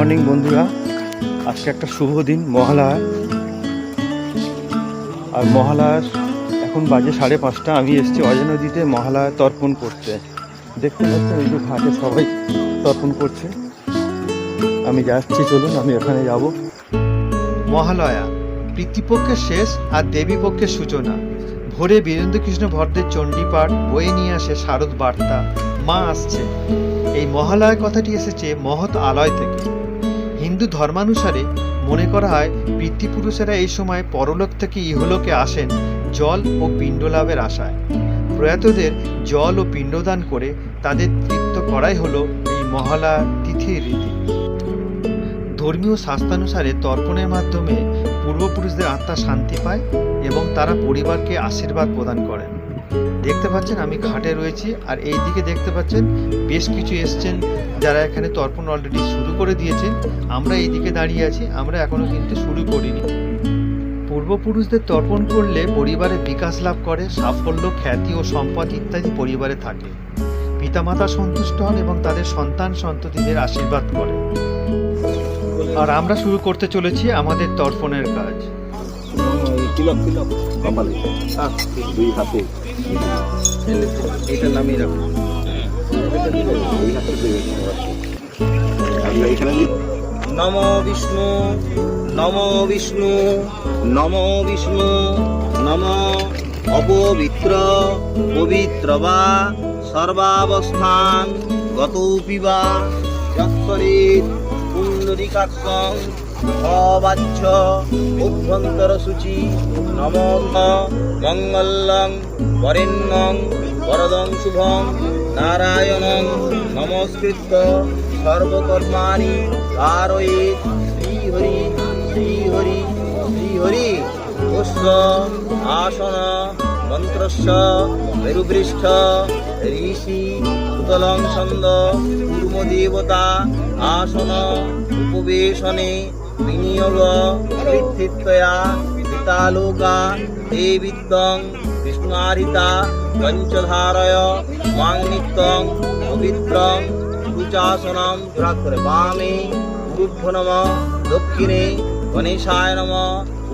Morning, বন্ধুরা। আজকে একটা শুভ দিন মহালয়া আর মহালয়ার, এখন বাজে সাড়ে পাঁচটা। আমি এসেছি অজয় নদীতে মহালয়া তর্পণ করতে। দেখতে পাচ্ছেন এই যে ঘাটে সবাই তর্পণ করছে। আমি যাচ্ছি, চলুন, আমি ওখানে যাব। মহালয়া পিতৃপক্ষের শেষ আর দেবীপক্ষের সূচনা। ভোরে বীরেন্দ্রকৃষ্ণ ভট্টের চণ্ডীপাঠ বয়ে নিয়ে আসে শারদ বার্তা। মা আসছে। এই মহালয়া কথাটি এসেছে মহৎ আলয় থেকে। হিন্দু ধর্মানুসারে মনে করা হয়, পিতৃপুরুষেরা এই সময় পরলোক থেকে ইহলোকে আসেন জল ও পিণ্ড লাভের আশায়। প্রয়াতদের জল ও পিণ্ডদান করে তাদের তৃপ্ত করাই হলো এই মহালয়া তিথির রীতি। ধর্মীয় শাস্ত্রানুসারে তর্পণের মাধ্যমে পূর্বপুরুষদের আত্মা শান্তি পায় এবং তারা পরিবারকে আশীর্বাদ প্রদান করেন। দেখতে পাচ্ছেন আমি ঘাটে রয়েছি আর এই দিকে দেখতে পাচ্ছেন বেশ কিছু এসছেন যারা এখানে তর্পণ অলরেডি শুরু করে দিয়েছেন। আমরা এই দিকে দাঁড়িয়ে আছি, আমরা এখনও কিন্তু শুরু করিনি। পূর্বপুরুষদের তর্পণ করলে পরিবারে বিকাশ লাভ করে, সাফল্য, খ্যাতি ও সম্পদ ইত্যাদি পরিবারে থাকে। পিতামাতা সন্তুষ্ট হন এবং তাদের সন্তান সন্ততিদের আশীর্বাদ করে। আর আমরা শুরু করতে চলেছি আমাদের তর্পণের কাজ। তিলক তিলক দুই হাতে। এটা দিই। নম বিষ্ণু নম বিষ্ণু নম বিষ্ণু, নম অপবিত্র, পবিত্র বা সর্বাবস্থান গতৌপি বা যৎপরেত অবাচ্ছ অভ্যন্তর সূচি। নম মঙ্গলং বরেণ্যং। বরদং শুভং। নারায়ণং। নমস্কৃত্য। সর্বকর্মাণি কারয়েত শ্রীহরি। শ্রীহরি। শ্রীহরি। পুষ্প আসন। মন্ত্রস্য। মেরুপৃষ্ঠ। ঋষি। সুতলং ছন্দ। কূর্মদেবতা। আসন। উপবেশনে। বিনিয়োগ পৃথিত্বয়া পিতালোকা দেবিত্বং কৃষ্ণারিতা পঞ্চধারয় মাং নিত্যং পবিত্রং কুচাসনম জোড়াত করে বামে গুরুভ্য নম দক্ষিণে গণেশায় নম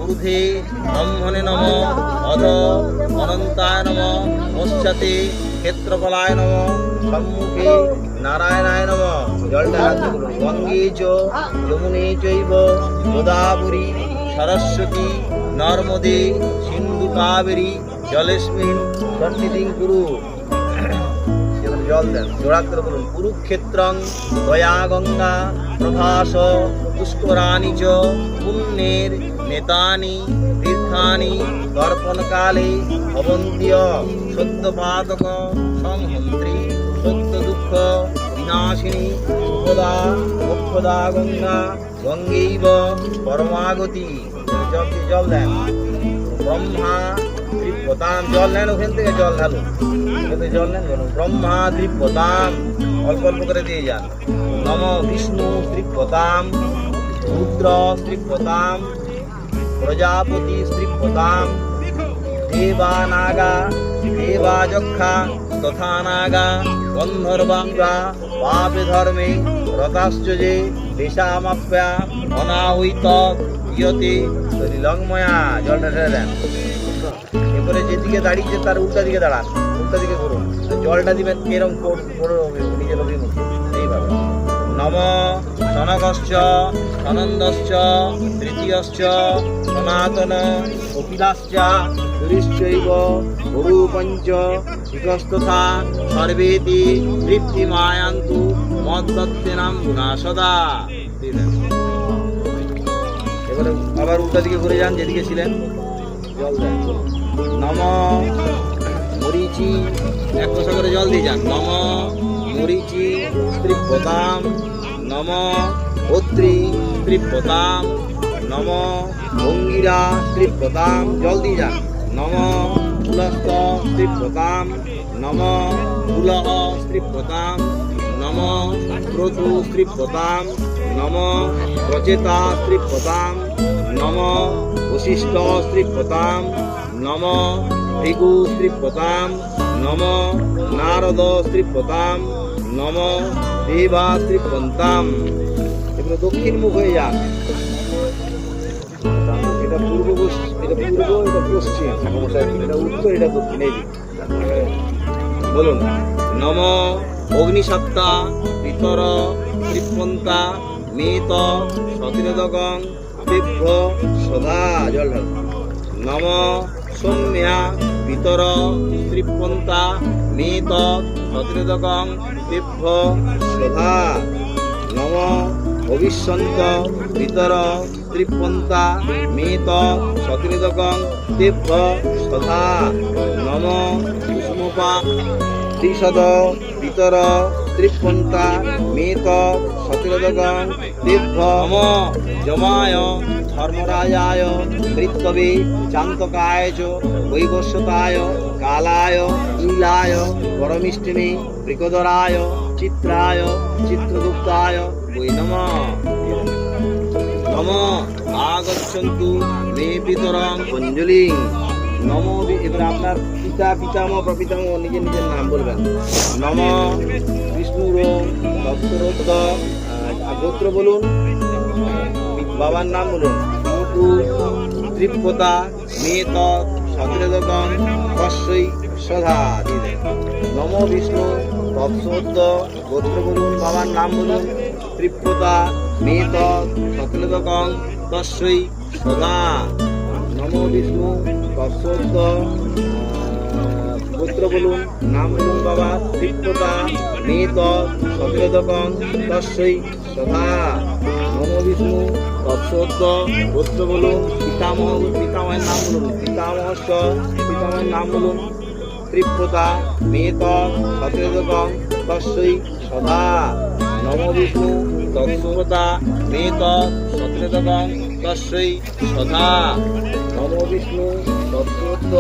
ঊর্ধ্বে ব্রহ্মণে নম অধ অনন্তায় নম পশ্চাতে ক্ষেত্রফলায় নম সম্মুখে নারায়ণায় নম। জলটা হাতে বলুন গঙ্গে চ যমুনে চৈব গোদাবরী সরস্বতী নর্মদে সিন্ধু কাবেরী জলেস্মিন সন্নিধিং এবার জল দেন। জোড়াত্র বলুন কুরুক্ষেত্রং দয়া গঙ্গা প্রভাস পুষ্করাণি চ পুণ্যের নেতানি তীর্থানি দর্পণকালে ভবন্তীয় সত্যপাতক সংহন্ত্রী সত্য দুঃখ বিনাশিনী শুভদা মোক্ষদা গঙ্গা গঙ্গৈব পরমাগতি জল জল দেন ব্রহ্মা ত্রিপতাম জল নেন ওখান থেকে জল ঢালুন ওখান থেকে জল নেন ব্রহ্মা ত্রিপতাম অল্প অল্প করে দিয়ে যান। নম, বিষ্ণু ত্রিপতাম রুদ্র ত্রিপতাম প্রজাপতি ত্রিপতাম দেবা, নাগা। দেবা, যক্ষা। তথা নাগা গন্ধর্বাঙ্গা পাপে ধর্মে রতাশ্চ যে দেশামাপ্যা অনাহৈত ইয়তে লংময়া জলটা ঢেলে দেন। এরপরে যেদিকে দাঁড়িয়েছে তার উল্টা দিকে দাঁড়ান, উল্টা দিকে করুন জলটা দিবেন এরম করে নিজের অভিমুখে এইভাবে নম সনকশ্চ সনন্দশ্চ, তৃতীয়শ্চ, সনাতন কপিলাশ্চ দুরিশ্চৈব গুরুপঞ্চ ইকস্তথা সর্বেতি তৃপ্তিমায়ান্তু মদ্দত্তেনাম গুণা সদা দিলেন এবারে আবার উল্টা দিকে ঘুরে যান, যেদিকে ছিলেন। জল দেন। নম মরিচি। এক কষা করে জল দিয়ে যান। নম মরিচি ত্রিপতাম নম ভদ্রি ত্রিপতাম নম ভঙ্গিরা ত্রিপতাম জল দিয়ে যান। নম তুলস্ত ত্রিপতাম নম তুলহ ত্রিপতাম নম ক্রতু ত্রিপতাম নম প্রচেতা ত্রিপতাম নম বশিষ্ঠ ত্রিপতাম নম ভৃগু ত্রিপতাম নম নারদ ত্রিপতাম নম দেবা ত্রিপন্তাম এগুলো দক্ষিণ মুখ হয়ে যান এটা পূর্ব এটা পূর্ব এটা পশ্চিম। এটা উত্তর, এটা দক্ষিণ, এই বলুন। নম অগ্নিসত্তা, পিতর ত্রিপন্তা মেত সতিরোধকং তীব্র সদা জল। নম সৌম্যা, পিতর ত্রিপন্তা মেত সতিরোধকং তীব্র সদা নম ভবিষ্যন্ত পিতর ত্রিপন্তা মেত সতিরোধকং তীব্র সদা নম কুষ্মপা ত্রিশদ পিতর ত্রিপন্তা মেত সতিরোধকং তীব্র, নম, যমায়, ধর্মরাজায় মৃত্যবে চান্তকায় চ বৈবস্বতায় কালায়, নীলায় পরমিষ্টিমে বৃকদরায়, চিত্রায়, চিত্রগুপ্তায়, বৈ নমঃ। নম, আগচ্ছন্তু মে পিতরং অঞ্জলি নম এবার আপনার পিতা, পিতামহ, প্রপিতামহ নিজের নিজের নাম বলবেন। নম, বিষ্ণুর দত্তরত্ব গোত্র বলুন, বাবার নাম বলুন। ত্রিপতা মেত সধা দিয়ে দেন। নম বিষ্ণু তৎসদ্য গোত্র বলুন, বাবার নাম বলুন। ত্রিপতা মেত সতরেদকং তস্যই সদা। নম বিষ্ণু তৎসদ্য গোত্র বলুন, নাম বলুন বাবা ত্রিপতা মেত সতরেদকং তস্যই সদা। নম বিষ্ণু তৎসদ্য গোত্র বলুন, পিতামহ, পিতামহের নাম বলুন পিতামহস্য পিতামহের নাম বলুন ত্রিপ্রতা মেত সতরেদকং তস্যই সদা। নম বিষ্ণু তৎসতা মেত সতরেদকং তস্যই সদা নম বিষ্ণু তৎসত্য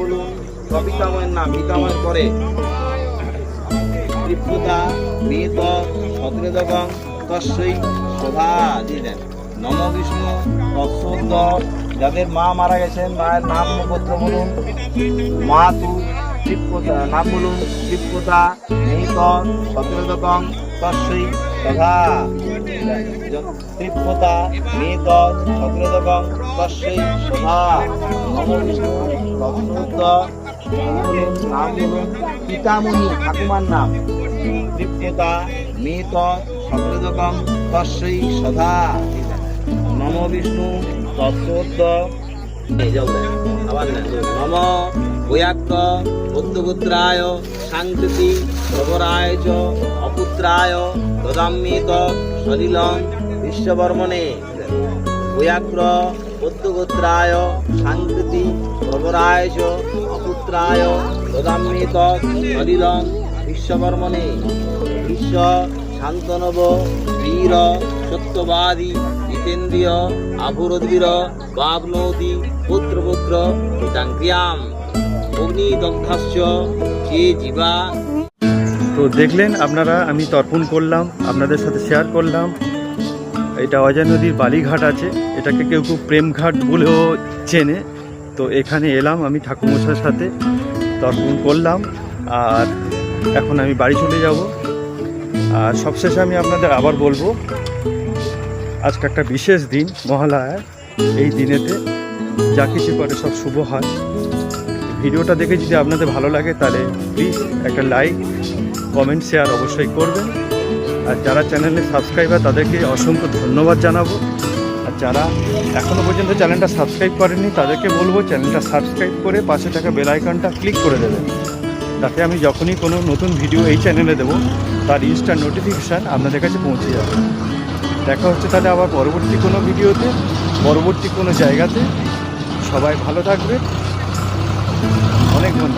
বলুন প্রপিতামহের নাম পিতামহের পরে। ত্রিপুতা মেত সতরেদকং তস্যই সদা দিয়ে দেন। নম বিষ্ণু তৎসদ্য যাদের মা মারা গেছেন, মায়ের নাম গোত্র বলুন। মা তু ত্রিপ্রতা নাম বলুন। ত্রিপ্রতা মেত সতরেদকং তস্যই সদা ত্রিপ্রতা মেত সতরেদকং তস্যই সদা নম বিষ্ণু তৎসদ্য নাম পিতামণি ঠাকুমার নাম। দীপ্যতা মেত সতরদকম তস্যই সদা নম বিষ্ণু আবার নম বৈয়াক্ত বুদ্ধপুত্রায় সাংকৃতি প্রবরায় চ, অপুত্রায় দদাম্যেত সলিলং, বিশ্ববর্মণে। বৈয়াগ্র বুদ্ধগোত্রায় সাংকৃতি প্রবরায় চ, অপুত্রায় দদাম্যেত সলিলং, বিশ্ববর্মণে। বিশ্ব শান্তনব, বীর, সত্যবাদী, জিতেন্দ্রিয়, আভুরদ্বীর বাবনৌতি পুত্রপুত্র পিতাঙ্ক্রিয়াম তো দেখলেন আপনারা, আমি তর্পণ করলাম, আপনাদের সাথে শেয়ার করলাম। এটা অজয় নদীর বালিঘাট আছে, এটাকে কেউ কেউ প্রেমঘাট বলেও চেনে। তো এখানে এলাম আমি ঠাকুরমশার সাথে, তর্পণ করলাম, আর এখন আমি বাড়ি চলে যাব। আর সবশেষে আমি আপনাদের আবার বলব, আজকে একটা বিশেষ দিন মহালয়ার, এই দিনেতে যা কিছু করে সব শুভ হয়। ভিডিওটা দেখে যদি আপনাদের ভালো লাগে, তাহলে প্লিজ একটা লাইক কমেন্ট শেয়ার অবশ্যই করবেন। আর যারা চ্যানেলে সাবস্ক্রাইবার তাদেরকে অসংখ্য ধন্যবাদ জানাব। আর যারা এখনও পর্যন্ত চ্যানেলটা সাবস্ক্রাইব করেনি তাদেরকে বলব চ্যানেলটা সাবস্ক্রাইব করে পাশে থাকা বেল আইকনটা ক্লিক করে দেবেন। তাতে আমি যখনই কোনো নতুন ভিডিও এই চ্যানেলে দেবো, তার ইনস্ট্যান্ট নোটিফিকেশান আপনাদের কাছে পৌঁছে যাবে। দেখা হচ্ছে তাহলে আবার পরবর্তী কোনো ভিডিওতে পরবর্তী কোনো জায়গাতে। সবাই ভালো থাকবে অনেক ধন্যবাদ